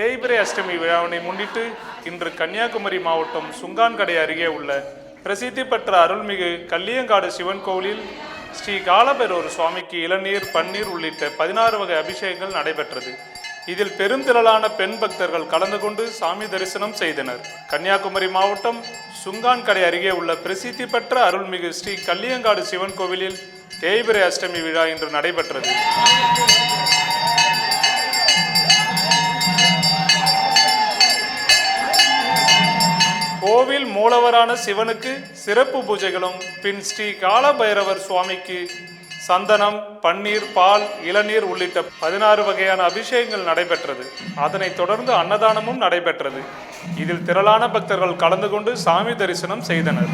தேய்பிரை அஷ்டமி விழாவினை முன்னிட்டு இன்று கன்னியாகுமரி மாவட்டம் சுங்கான்கடை அருகே உள்ள பிரசித்தி பெற்ற அருள்மிகு கல்லியங்காடு சிவன் கோவிலில் ஸ்ரீ காலபைரவர் சுவாமிக்கு இளநீர் பன்னீர் உள்ளிட்ட பதினாறு வகை அபிஷேகங்கள் நடைபெற்றது. இதில் பெருந்திரளான பெண் பக்தர்கள் கலந்து கொண்டு சாமி தரிசனம் செய்தனர். கன்னியாகுமரி மாவட்டம் சுங்கான்கடை அருகே உள்ள பிரசித்தி பெற்ற அருள்மிகு ஸ்ரீ கல்லியங்காடு சிவன் கோவிலில் தேய்பிரை அஷ்டமி விழா இன்று நடைபெற்றது. கோவில் மூலவரான சிவனுக்கு சிறப்பு பூஜைகளும் பின் ஸ்ரீ காலபைரவர் சுவாமிக்கு சந்தனம் பன்னீர் பால் இளநீர் உள்ளிட்ட பதினாறு வகையான அபிஷேகங்கள் நடைபெற்றது. அதனைத் தொடர்ந்து அன்னதானமும் நடைபெற்றது. இதில் திரளான பக்தர்கள் கலந்து கொண்டு சாமி தரிசனம் செய்தனர்.